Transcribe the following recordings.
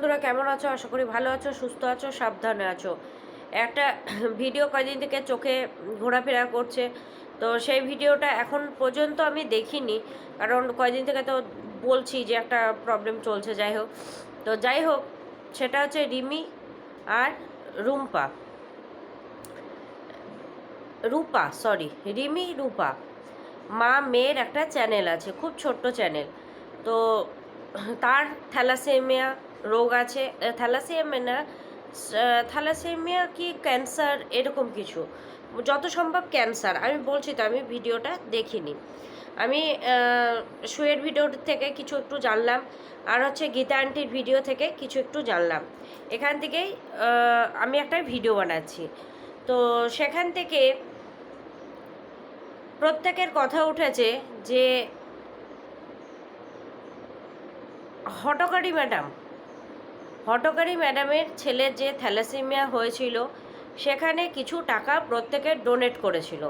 বন্ধুরা, কেমন আছো? আশা করি ভালো আছো, সুস্থ আছো, সাবধানে আছো। একটা ভিডিও কয়দিন থেকে চোখে ঘোরাফেরা করছে। তো সেই ভিডিওটা এখন পর্যন্ত আমি দেখিনি। কারণ কয়দিন থেকে তো বলছি যে একটা প্রবলেম চলছে, যাই হোক। তো যাই হোক, সেটা হচ্ছে রিমি আর রুম্পা। রূপা সরি রিমি, রূপা। মা, মেয়ের একটা চ্যানেল আছে, খুব ছোট্ট চ্যানেল তো তার থ্যালাসেমিয়া রোগ আছে থ্যালাসেমিয়া না থ্যালাসেমিয়া কি ক্যান্সার, এরকম কিছু। যত সম্ভব ক্যান্সার। আমি বলছি তো, আমি ভিডিওটা দেখিনি। আমি শুয়ের ভিডিও থেকে কিছু একটু জানলাম, আর হচ্ছে গীতা আন্টির ভিডিও থেকে কিছু একটু জানলাম। এখান থেকেই আমি একটা ভিডিও বানাচ্ছি। তো সেখান থেকে প্রত্যেকের কথা উঠেছে যে, হটকারী ম্যাডাম হটকারী ম্যাডামের ছেলে যে থ্যালাসেমিয়া হয়েছিল, সেখানে কিছু টাকা প্রত্যেকে ডোনেট করেছিল।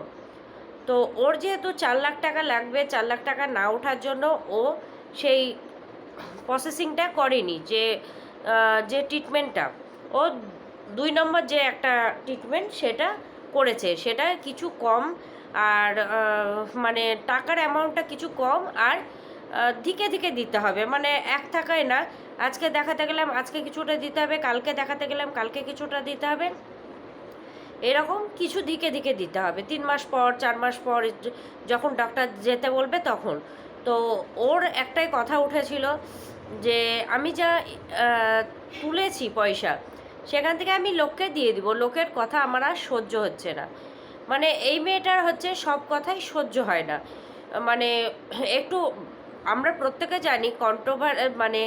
তো ওর যেহেতু চার লাখ টাকা লাগবে, চার লাখ টাকা না ওঠার জন্য ও সেই প্রসেসিংটা করেনি, যে যে ট্রিটমেন্টটা ও দুই নম্বর যে একটা ট্রিটমেন্ট সেটা করেছে, সেটা কিছু কম আর মানে টাকার অ্যামাউন্টটা কিছু কম আর দিকে দিকে দিতে হবে। মানে এক থাকায় না। আজকে দেখাতে গেলাম, আজকে কিছুটা দিতে হবে, কালকে দেখাতে গেলাম, কালকে কিছুটা দিতে হবে। এরকম কিছু দিকে দিকে দিতে হবে। তিন মাস পর, চার মাস পর যখন ডক্টর যেতে বলবে তখন। তো ওর একটাই কথা উঠেছিল যে, আমি যা তুলেছি পয়সা, সেখান থেকে আমি লোককে দিয়ে দিব। লোকের কথা আমার আর সহ্য হচ্ছে না। মানে এই মেয়েটার হচ্ছে সব কথাই সহ্য হয় না। মানে একটু আমরা প্রত্যেকে জানি কন্ট্রোভার মানে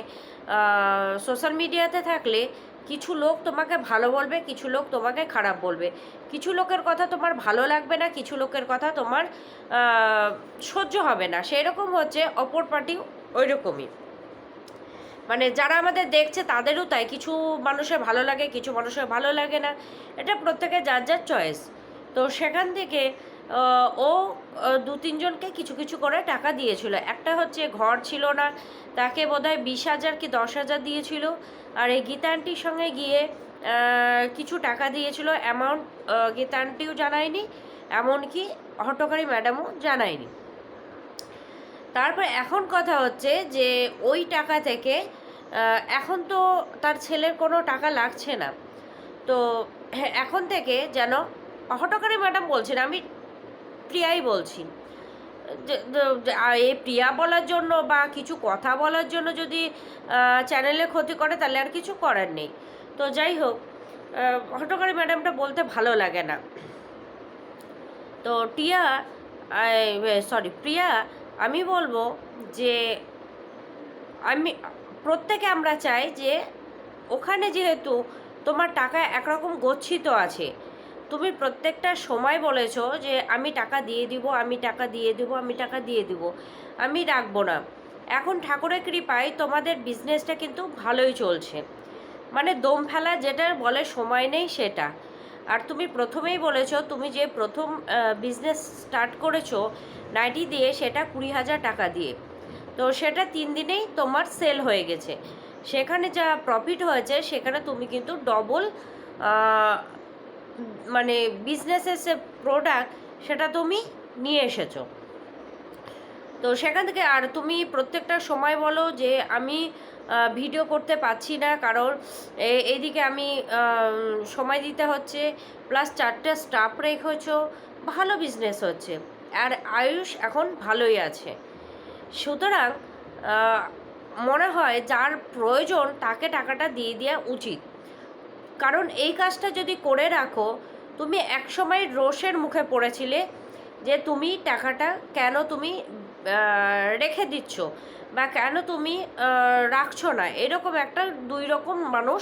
সোশ্যাল মিডিয়াতে থাকলে কিছু লোক তোমাকে ভালো বলবে, কিছু লোক তোমাকে খারাপ বলবে। কিছু লোকের কথা তোমার ভালো লাগবে না, কিছু লোকের কথা তোমার সহ্য হবে না। সেই রকম হচ্ছে অপর পার্টি ওই রকমই মানে যারা আমাদের দেখছে তাদেরও তাই। কিছু মানুষের ভালো লাগে, কিছু মানুষের ভালো লাগে না। এটা প্রত্যেকের যার যার চয়েস তো সেখান থেকে ও দু তিনজনকে কিছু কিছু করে টাকা দিয়েছিল। একটা হচ্ছে ঘর ছিল না তাকে বোধহয় বিশ হাজার কি দশ হাজার দিয়েছিল। আর এই গীতা আন্টির সঙ্গে গিয়ে কিছু টাকা দিয়েছিল। অ্যামাউন্ট গীতা আন্টিও জানায়নি এমনকি হটকারী ম্যাডামও জানায়নি। তারপর এখন কথা হচ্ছে যে ওই টাকা থেকে এখন তো তার ছেলের কোনো টাকা লাগছে না। তো হ্যাঁ, এখন থেকে যেন হটকারী ম্যাডাম বলছেন আমি প্রিয়াই বলছি। এই প্রিয়া বলার জন্য বা কিছু কথা বলার জন্য যদি চ্যানেলে ক্ষতি করে তাহলে আর কিছু করার নেই। তো যাই হোক আহ, হটকারী ম্যাডামটা বলতে ভালো লাগে না। তো টিয়া সরি প্রিয়া আমি বলব যে আমি প্রত্যেকে আমরা চাই যে ওখানে যেহেতু তোমার টাকা একরকম গচ্ছিত আছে তুমি প্রত্যেকটা সময় বলেছ যে আমি টাকা দিয়ে দিব, আমি টাকা দিয়ে দিব, আমি টাকা দিয়ে দিব। আমি রাখব না। এখন ঠাকুরের কৃপায় তোমাদের বিজনেসটা কিন্তু ভালোই চলছে। মানে দম ফেলা যেটা বলে সময় নেই সেটা। আর তুমি প্রথমেই বলেছ, তুমি যে প্রথম বিজনেস স্টার্ট করেছ নাইটি দিয়ে সেটা কুড়ি হাজার টাকা দিয়ে। তো সেটা তিন দিনেই তোমার সেল হয়ে গেছে। সেখানে যা প্রফিট হয়েছে, সেখানে তুমি কিন্তু ডবল মানে বিজনেসের যে প্রোডাক্ট সেটা তুমি নিয়ে এসেছ। তো সেখান থেকে আর তুমি প্রত্যেকটা সময় বলো যে আমি ভিডিও করতে পারছি না, কারণ এইদিকে আমি সময় দিতে হচ্ছে প্লাস চারটে স্টাফ রেখেছো, ভালো বিজনেস হচ্ছে, আর আয়ুষ এখন ভালোই আছে। সুতরাং মনে হয় যার প্রয়োজন তাকে টাকাটা দিয়ে দেওয়া উচিত। কারণ এই কাজটা যদি করে রাখো, তুমি একসময় রোষের মুখে পড়েছিলে যে তুমি টাকাটা কেন তুমি রেখে দিচ্ছ বা কেন তুমি রাখছো না। এরকম একটা দুই রকম মানুষ,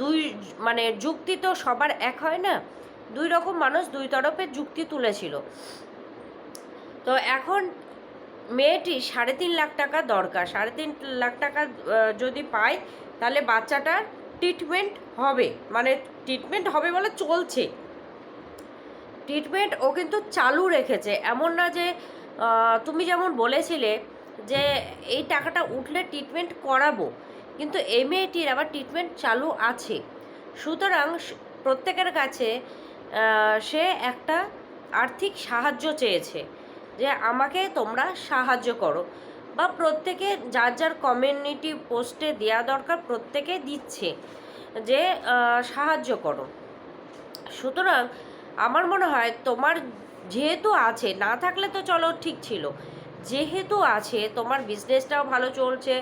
দুই মানে যুক্তি তো সবার এক হয় না, দুই রকম মানুষ দুই তরফে যুক্তি তুলেছিল। তো এখন মেয়েটি সাড়ে তিন লাখ টাকা দরকার। সাড়ে তিন লাখ টাকা যদি পায়, তাহলে বাচ্চাটার ট্রিটমেন্ট হবে মানে ট্রিটমেন্ট হবে বলে চলছে। ট্রিটমেন্ট ও কিন্তু চালু রেখেছে। এমন না যে তুমি যেমন বলেছিলে যে, এই টাকাটা উঠলে ট্রিটমেন্ট করাবো, কিন্তু এই মেয়েটির আবার ট্রিটমেন্ট চালু আছে। সুতরাং প্রত্যেকের কাছে সে একটা আর্থিক সাহায্য চেয়েছে যে, আমাকে তোমরা সাহায্য করো। বা প্রত্যেকে যার যার কমিউনিটি পোস্টে দেওয়া দরকার প্রত্যেকে দিচ্ছে যে সাহায্য করো। সুতরাং আমার মনে হয় তোমার যেহেতু আছে, না থাকলে তো চলো ঠিক ছিল। যেহেতু আছে, তোমার বিজনেসটাও ভালো চলছে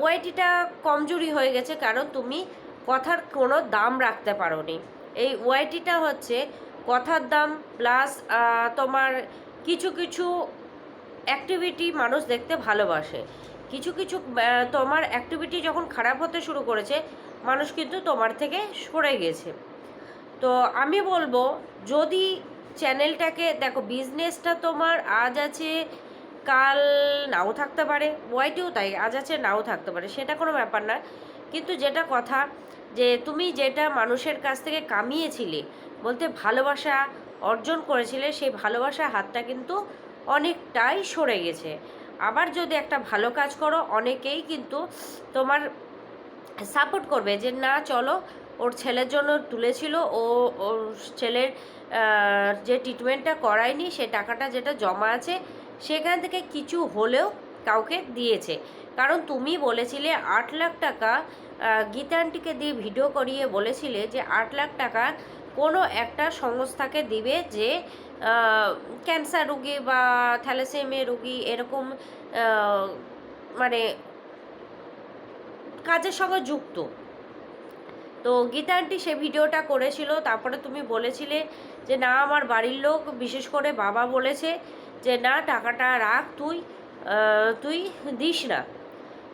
ওয়াইটিটা কমজোরি হয়ে গেছে কারণ তুমি কথার কোনো দাম রাখতে পারোনি। এই ওয়াইটিটা হচ্ছে কথার দাম প্লাস তোমার কিছু কিছু অ্যাক্টিভিটি মানুষ দেখতে ভালোবাসে। কিছু কিছু তোমার অ্যাক্টিভিটি যখন খারাপ হতে শুরু করেছে, মানুষ কিন্তু তোমার থেকে সরে গেছে। তো আমি বলব, যদি চ্যানেলটাকে দেখো বিজনেসটা তোমার আজ আছে, কাল নাও থাকতে পারে, ওয়াইটিও তাই, আজ আছে, নাও থাকতে পারে, সেটা কোনো ব্যাপার না। কিন্তু যেটা কথা, যে তুমি যেটা মানুষের কাছ থেকে কামিয়েছিলে, বলতে ভালোবাসা অর্জন করেছিলে, সেই ভালোবাসার হাতটা কিন্তু অনেকটাই সরে গেছে। আবার যদি একটা ভালো কাজ করো অনেকেই কিন্তু তোমার সাপোর্ট করবে যে না চলো ওর ছেলের জন্য তুলেছিল ও ওর ছেলের যে ট্রিটমেন্টটা করায়নি সে টাকাটা যেটা জমা আছে সেখান থেকে কিছু হলেও কাউকে দিয়েছে। কারণ তুমি বলেছিলে আট লাখ টাকা আহ, গীতা আন্টিকে দিয়ে ভিডিও করিয়ে বলেছিলে যে আট লাখ টাকা কোনো একটা সংস্থাকে দিবে যে ক্যান্সার রুগী বা থ্যালাসেমিয়া রুগী এরকম মানে কাজের সঙ্গে যুক্ত। তো গীতা আন্টি সে ভিডিওটা করেছিল, তারপরে তুমি বলেছিলে যে না, আমার বাড়ির লোক, বিশেষ করে বাবা বলেছে যে না, টাকাটা রাখ, তুই তুই দিস না।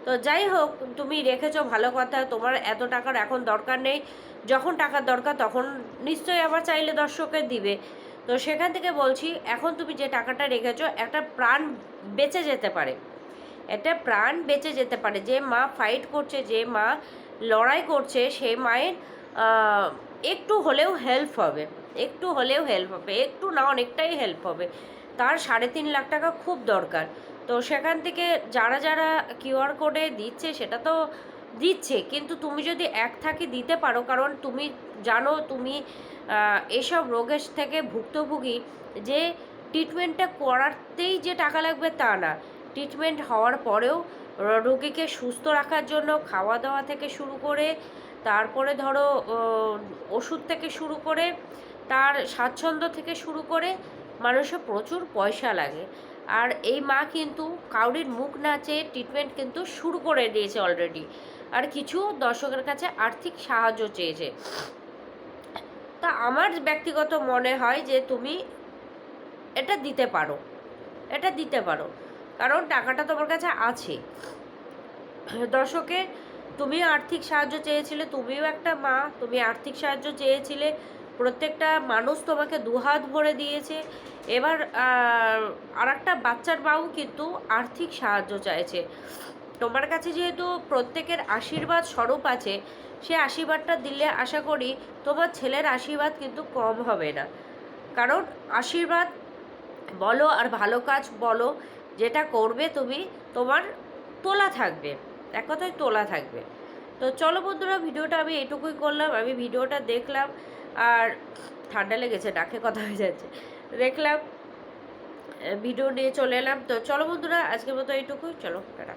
তো যাই হোক, তুমি রেখেছো ভালো কথা, তোমার এত টাকার এখন দরকার নেই। যখন টাকার দরকার, তখন নিশ্চয়ই আবার চাইলে দর্শকের দিবে। তো সেখান থেকে বলছি, এখন তুমি যে টাকাটা রেখেছো, একটা প্রাণ বেঁচে যেতে পারে। একটা প্রাণ বেঁচে যেতে পারে। যে মা ফাইট করছে, যে মা লড়াই করছে, সে মায়ের একটু হলেও হেল্প হবে। একটু হলেও হেল্প হবে। একটু না, অনেকটাই হেল্প হবে। তার সাড়ে তিন লাখ টাকা খুব দরকার। তো সেখান থেকে যারা যারা কিউআর কোডে দিচ্ছে, সেটা তো দিচ্ছে, কিন্তু তুমি যদি এক থাকি দিতে পারো, কারণ তুমি জানো তুমি এসব রোগের থেকে ভুক্তভোগী, যে ট্রিটমেন্টটা করাতেই যে টাকা লাগবে তা না। ট্রিটমেন্ট হওয়ার পরেও রোগীকে সুস্থ রাখার জন্য খাওয়া দাওয়া থেকে শুরু করে, তারপরে ধরো ওষুধ থেকে শুরু করে, তার স্বাচ্ছন্দ্য থেকে শুরু করে, মানুষের প্রচুর পয়সা লাগে। আর এই মা কিন্তু কাউরির মুখ নাচে ট্রিটমেন্ট কিন্তু শুরু করে দিয়েছে অলরেডি আর কিছু দর্শকের কাছে আর্থিক সাহায্য চেয়েছে। তা আমার ব্যক্তিগত মনে হয় যে তুমি এটা দিতে পারো। এটা দিতে পারো। কারণ টাকাটা তোমার কাছে আছে। দর্শকে তুমি আর্থিক সাহায্য চেয়েছিলে, তুমিও একটা মা, তুমি আর্থিক সাহায্য চেয়েছিলে, প্রত্যেকটা মানুষ তোমাকে দুহাত ভরে দিয়েছে। এবার আর একটা বাচ্চার মাও কিন্তু আর্থিক সাহায্য চাইছে। তোমার কাছে যেহেতু প্রত্যেকের আশীর্বাদ স্বরূপ আছে, সে আশীর্বাদটা দিলে আশা করি তোমার ছেলের আশীর্বাদ কিন্তু কম হবে না। কারণ আশীর্বাদ বলো আর ভালো কাজ বলো, যেটা করবে তুমি, তোমার তোলা থাকবে। এক কথায় তোলা থাকবে। তো চলো বন্ধুরা, ভিডিওটা আমি এটুকুই করলাম। আমি ভিডিওটা দেখলাম আর ঠান্ডা লেগেছে ডাকে কথা হয়ে যাচ্ছে। দেখলাম, ভিডিও নিয়ে চলে এলাম। তো চলো বন্ধুরা, আজকের মতো এইটুকুই চলো, টাটা।